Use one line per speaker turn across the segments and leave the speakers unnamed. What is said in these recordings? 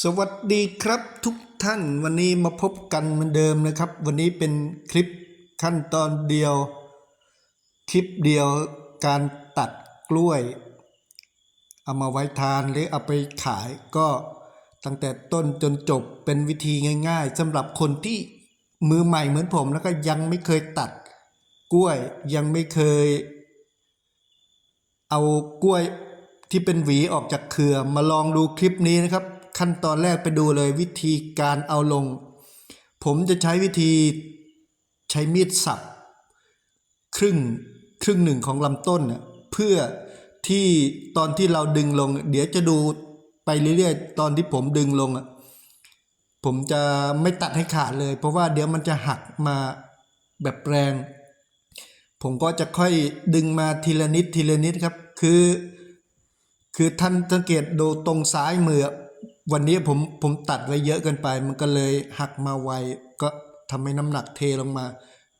สวัสดีครับทุกท่านวันนี้มาพบกันเหมือนเดิมนะครับ วันนี้เป็นคลิปขั้นตอนเดียว คลิปเดียวการตัดกล้วย เอามาไว้ทานหรือเอาไปขายก็ตั้งแต่ต้นจนจบเป็นวิธีง่ายๆสำหรับคนที่มือใหม่เหมือนผมแล้วก็ยังไม่เคยตัดกล้วยยังไม่เคย เอากล้วยที่เป็นหวีออกจากเครือมาลองดูคลิปนี้นะครับ ขั้นตอนแรกไปดูเลยวิธีการเอาลง ผมจะใช้วิธีใช้มีดสับ ครึ่งครึ่งหนึ่งของลำต้นน่ะเพื่อที่ตอนที่เราดึงลง เดี๋ยวจะดูไปเรื่อยๆ ตอนที่ผมดึงลงผมจะไม่ตัดให้ขาดเลย เพราะว่าเดี๋ยวมันจะหักมาแบบแรง ผมก็จะค่อยดึงมาทีละนิดทีละนิดครับ คือ คือท่านสังเกตดูตรงซ้ายมือ วันนี้ผมผมตัดไว้เยอะเกินไป มันก็เลยหักมาไวก็ทำให้น้ำหนักเทลงมา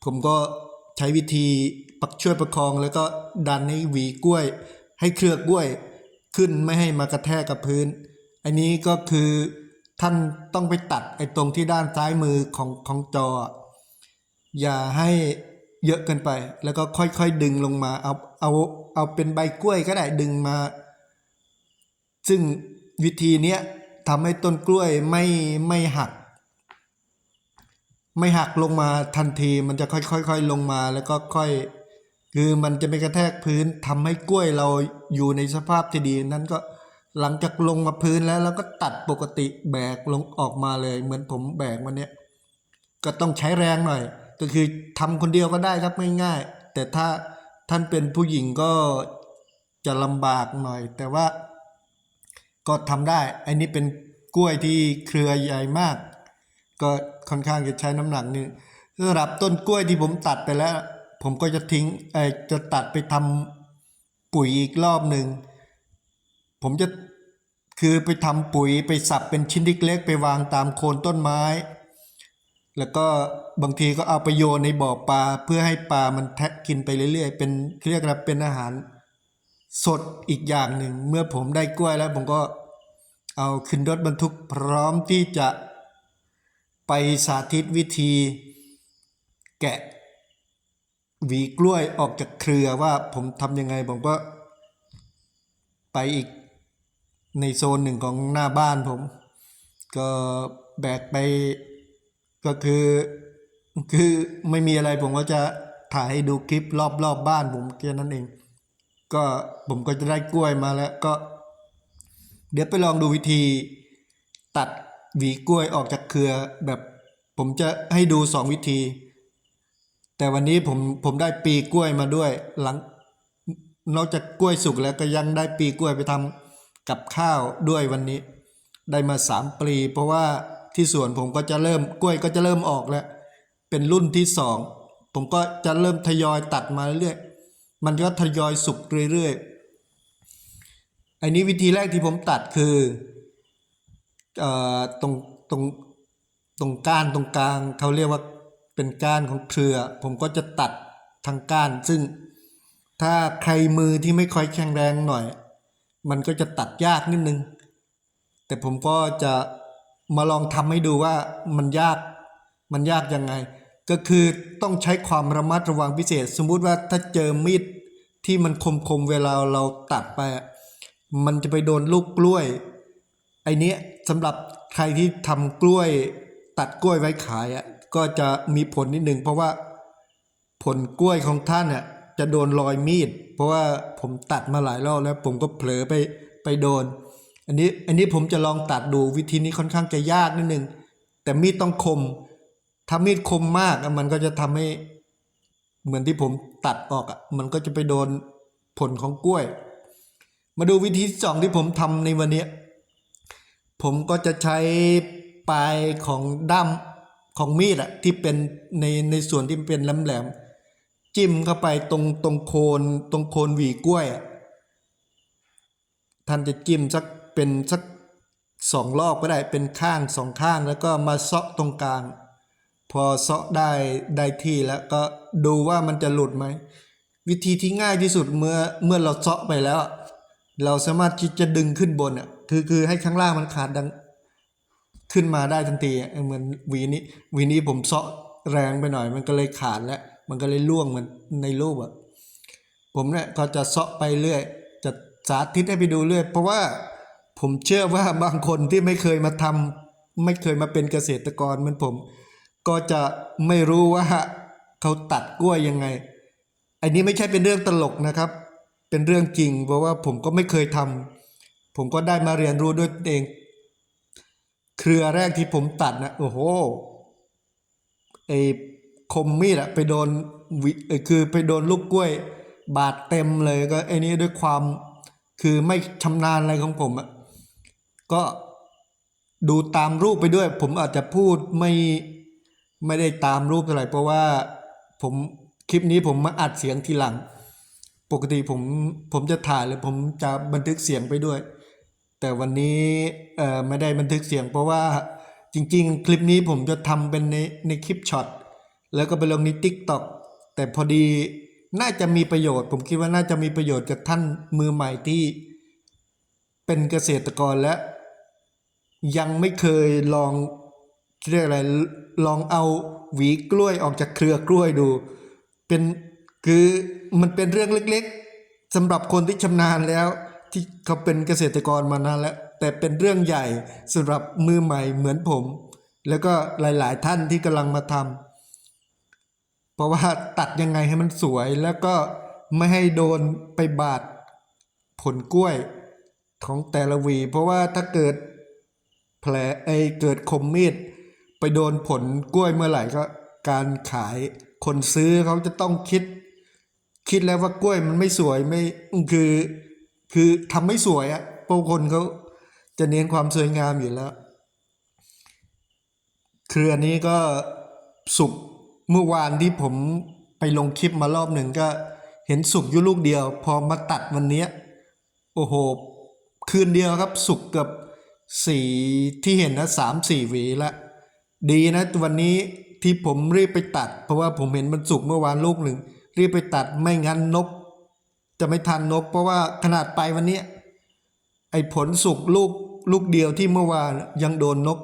ผมก็ใช้วิธีปักช่วยประคองแล้วก็ดันให้หวีกล้วย ให้เครือกล้วย ขึ้นไม่ให้มากระแทกกับพื้น อันนี้ก็คือท่านต้องไปตัดไอ้ตรงที่ด้านซ้ายมือของของจอ อย่าให้เยอะเกินไป แล้วก็ค่อยๆดึงลงมาเอาเอาเอาเป็นใบกล้วยก็ได้ดึงมา ซึ่งวิธีเนี้ย ทำให้ต้นกล้วยไม่ไม่หัก ไม่หักลงมาทันที มันจะค่อยๆๆลงมาแล้วก็ค่อย คือมันจะไม่กระแทกพื้นทำให้กล้วยเราอยู่ในสภาพที่ดีนั้นก็หลังจากลงมาพื้นแล้วเราก็ตัดปกติแบกลงออกมาเลย เหมือนผมแบกวันนี้ก็ต้องใช้แรงหน่อย ก็คือทำคนเดียวก็ได้ครับง่ายๆแต่ถ้าท่านเป็นผู้หญิงก็จะลำบากหน่อย แต่ว่า ก็ทำได้ อันนี้เป็นกล้วยที่เครือใหญ่มาก ก็ค่อนข้างจะใช้น้ำหนักนี่สำหรับต้นกล้วยที่ผมตัดไปแล้ว ผมก็จะทิ้งเออจะตัดไปทำปุ๋ยอีกรอบหนึ่งผมจะคือไปทำปุ๋ยไปสับเป็นชิ้นเล็กๆไปวางตามโคนต้นไม้ แล้วก็บางทีก็เอาไปโยนในบ่อปลาเพื่อให้ปลามันแทะกินไปเรื่อยๆ เป็นเรียกว่าเป็นอาหาร สดอีกอย่างหนึ่ง เมื่อผมได้กล้วยแล้วผมก็เอาขึ้นรถบรรทุกพร้อมที่จะไปสาธิตวิธีแกะหวีกล้วยออกจากเครือว่าผมทำยังไงผมก็ไปอีกในโซนหนึ่งของหน้าบ้านผม ก็แบกไปก็คือคือไม่มีอะไรผมก็จะถ่ายให้ดูคลิปรอบรอบบ้านผมแค่นั้นเอง ก็ผมก็จะได้กล้วยมาแล้วก็ เดี๋ยวไปลองดูวิธีตัดหวีกล้วยออกจากเครือแบบผมจะให้ดูสองวิธี แต่วันนี้ผมผมได้ปีกล้วยมาด้วย หลัง นอกจากกล้วยสุกแล้วก็ยังได้ปีกล้วยไปทำกับข้าวด้วยวันนี้ ได้มาสามปีเพราะว่าที่สวนผมก็จะเริ่มกล้วยก็จะเริ่มออกแล้ว เป็นรุ่นที่สองผมก็จะเริ่มทยอยตัดมาเรื่อยๆ มันก็ทยอยสุกเรื่อยๆ อันนี้วิธีแรกที่ผมตัดคือเอ่อตรงตรงตรงก้านตรงกลางเขาเรียกว่าเป็นก้านของเครือ ผมก็จะตัดทางก้าน ซึ่งถ้าใครมือที่ไม่ค่อยแข็งแรงหน่อย มันก็จะตัดยากนิดนึง แต่ผมก็จะมาลองทำให้ดูว่ามันยากมันยากยังไง ก็คือต้องใช้ความระมัดระวังพิเศษ สมมุติว่าถ้าเจอมีดที่มันคมๆเวลาเราตัดไปอะมันจะไปโดนลูกกล้วย ไอเนี้ยสำหรับใครที่ทำกล้วย ตัดกล้วยไว้ขายอะก็จะมีผลนิดหนึ่งเพราะว่าผลกล้วยของท่านอะจะโดนรอยมีด เพราะว่าผมตัดมาหลายรอบแล้ว ผมก็เผลอไปไปโดน อันนี้อันนี้ผมจะลองตัดดูวิธีนี้ค่อนข้างจะยากนิดนึงแต่มีดต้องคม ถ้ามีดคมมากอะมันก็จะทำให้เหมือนที่ผมตัดออกอะมันก็จะไปโดนผลของกล้วย มาดูวิธีสองที่ผมทำในวันเนี้ยผมก็จะใช้ปลายของด้ามของมีดอะที่เป็นในในส่วนที่เป็นแหลมๆจิ้มเข้าไปตรงตรงโคนตรงโคนหวีกล้วยท่านจะจิ้มสักเป็นสักสองรอบก็ได้เป็นข้างสองข้างแล้วก็มาเซาะตรงกลาง พอเซาะได้ได้ที่แล้วก็ดูว่ามันจะหลุดไหม วิธีที่ง่ายที่สุดเมื่อเมื่อเราเซาะไปแล้ว เราสามารถที่จะดึงขึ้นบนอะคือคือให้ข้างล่างมันขาดดังขึ้นมาได้ทันทีอะเหมือนวีนี้วีนี้ผมเซาะแรงไปหน่อย มันก็เลยขาดแล้ว มันก็เลยร่วงเหมือนในรูปอะผมเนี่ยก็จะเซาะไปเรื่อย จะสาธิตให้ไปดูเรื่อย เพราะว่าผมเชื่อว่าบางคนที่ไม่เคยมาทำไม่เคยมาเป็นเกษตรกรเหมือนผม ก็จะไม่รู้ว่าเขาตัดกล้วยยังไง อันนี้ไม่ใช่เป็นเรื่องตลกนะครับ เป็นเรื่องจริง เพราะว่าผมก็ไม่เคยทำผมก็ได้มาเรียนรู้ด้วยเอง เครือแรกที่ผมตัดนะโอ้โหไอ้คมมีดอะไปโดนวิคือไปโดนลูกกล้วย บาดเต็มเลยก็ไอ้นี้ด้วยความคือไม่ชำนาญอะไรของผมอะก็ดูตามรูปไปด้วย ผมอาจจะพูดไม่ ไม่ได้ตามรูปเท่าไหร่เพราะว่าผมคลิปนี้ผมมาอัดเสียงทีหลัง ปกติผมผมจะถ่ายเลยผมจะบันทึกเสียงไปด้วย แต่วันนี้เอ่อไม่ได้บันทึกเสียง เพราะว่าจริง ๆ คลิปนี้ผมจะทำเป็นในในคลิปช็อตแล้วก็ไปลงใน t ิ k t o k แต่พอดีน่าจะมีประโยชน์ ผมคิดว่าน่าจะมีประโยชน์กับท่านมือใหม่ที่เป็นเกษตรกรและ ยังไม่เคยลอง เรียกอะไรลองเอาหวีกล้วยออกจากเครือกล้วยดู เป็นคือมันเป็นเรื่องเล็กๆสำหรับคนที่ชำนาญแล้ว ที่เขาเป็นเกษตรกรมานานแล้ว แต่เป็นเรื่องใหญ่สำหรับมือใหม่เหมือนผม แล้วก็หลายๆท่านที่กำลังมาทำเพราะว่าตัดยังไงให้มันสวยแล้วก็ไม่ให้โดนไปบาดผลกล้วยของแต่ละหวี เพราะว่าถ้าเกิดแผลไอเกิดคมมีด ไปโดนผลกล้วยเมื่อไหร่ก็การขายคนซื้อเขาจะต้องคิด คิดแล้วว่ากล้วยมันไม่สวยไม่คือ คือทำไม่สวยอะ่ะพราะคนเขาจะเน้นความสวยงามอยู่แล้ว เครือนี้ก็สุกเมื่อวานที่ผมไปลงคลิปมารอบหนึ่งก็เห็นสุกอยู่ลูกเดียว พอมาตัดวันนี้โอ้โห คืนเดียวครับสุกเกับสีที่เห็นนะสามสี่หวีละ ดีนะวันนี้ที่ผมรีบไปตัด เพราะว่าผมเห็นมันสุกเมื่อวานลูกหนึ่ง รีบไปตัดไม่งั้นนก จะไม่ทันนก เพราะว่าขนาดไปวันนี้ไอ้ผลสุกลูกลูกเดียวที่เมื่อวานยังโดนนก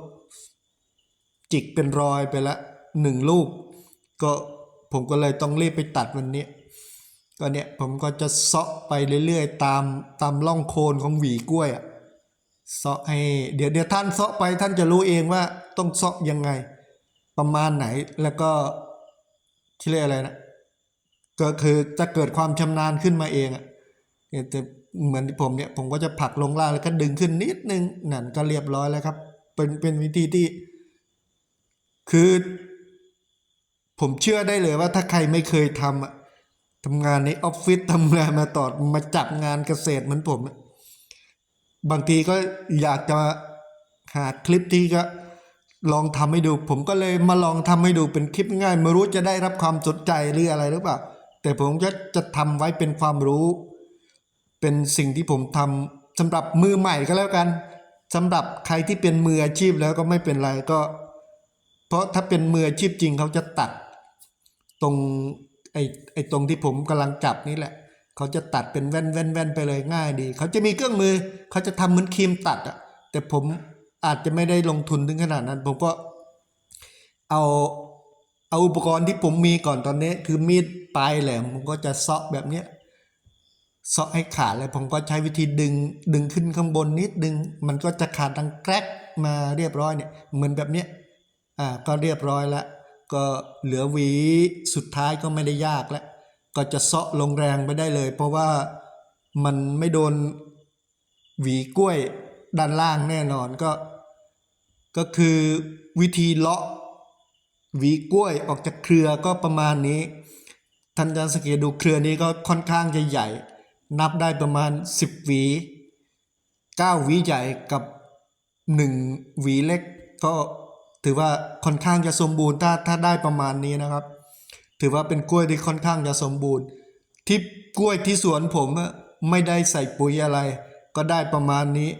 จิกเป็นรอยไปละหนึ่งลูก ก็ผมก็เลยต้องรีบไปตัดวันนี้ก็เนี่ยผมก็จะเซาะไปเรื่อยๆ ตามตามร่องโคนของหวีกล้วยอะเซาะให้เดี๋ยวเดี๋ยวท่านเซาะไปท่านจะรู้เองว่า ต้องเซาะยังไง ประมาณไหนแล้วก็ที่เรียกอะไรนะก็คือจะเกิดความชำนาญขึ้นมาเองอะเนี่ยแต่เหมือนที่ผมเนี่ยผมก็จะผลักลงล่างแล้วก็ดึงขึ้นนิดนึงนั่นก็เรียบร้อยแล้วครับ เป็นเป็นวิธีที่ คือ ผมเชื่อได้เลยว่าถ้าใครไม่เคยทำอะทำงานในออฟฟิศทำงานมาต่อมาจับงานเกษตรเหมือนผม บางทีก็อยากจะหาคลิปที่ก็ ลองทำให้ดู ผมก็เลยมาลองทำให้ดูเป็นคลิปง่าย ไม่รู้จะได้รับความสนใจหรืออะไรหรือเปล่า แต่ผมก็จะทำไว้เป็นความรู้ เป็นสิ่งที่ผมทำสำหรับมือใหม่ก็แล้วกันสำหรับใครที่เป็นมืออาชีพแล้วก็ไม่เป็นไรก็ เพราะถ้าเป็นมืออาชีพจริงเขาจะตัด ตรงไอ้ไอ้ตรงที่ผมกำลังจับนี่แหละ เขาจะตัดเป็นแว่นแว่นแว่นไปเลยง่ายดี เขาจะมีเครื่องมือ เขาจะทำเหมือนครีมตัดอะแต่ผม อาจจะไม่ได้ลงทุนถึงขนาดนั้น ผมก็เอาเอาอุปกรณ์ที่ผมมีก่อนตอนนี้ คือมีดปลายแหลมผมก็จะเซาะแบบเนี้ยเซาะให้ขาดเลยผมก็ใช้วิธีดึงดึงขึ้นข้างบนนิดดึง มันก็จะขาดดังแกรกมาเรียบร้อยเนี่ยเหมือนแบบเนี้ยอ่าก็เรียบร้อยแล้วก็เหลือหวีสุดท้ายก็ไม่ได้ยากแล้ว ก็จะเซาะลงแรงไปได้เลย เพราะว่ามันไม่โดนหวีกล้วย ด้านล่างแน่นอนก็ ก็คือวิธีเลาะหวีกล้วยออกจากเครือก็ประมาณนี้ท่านจะสังเกตดูเครือนี้ก็ค่อนข้างจะใหญ่ นับได้ประมาณ 10หวีเก้าหวีใหญ่กับหนึ่งหวีเล็ก ก็ถือว่าค่อนข้างจะสมบูรณ์ถ้าถ้าได้ประมาณนี้นะครับ ถือว่าเป็นกล้วยที่ค่อนข้างจะสมบูรณ์ ที่กล้วยที่สวนผมอะไม่ได้ใส่ปุ๋ยอะไร ก็ได้ประมาณนี้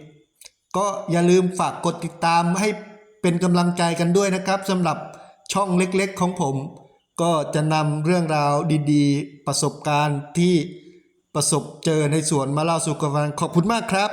ก็อย่าลืมฝากกดติดตามให้เป็นกำลังใจกันด้วยนะครับสำหรับช่องเล็กๆของผม ก็จะนำเรื่องราวดีๆ ประสบการณ์ที่ประสบเจอในสวนมาเล่าสู่กันฟังขอบคุณมากครับ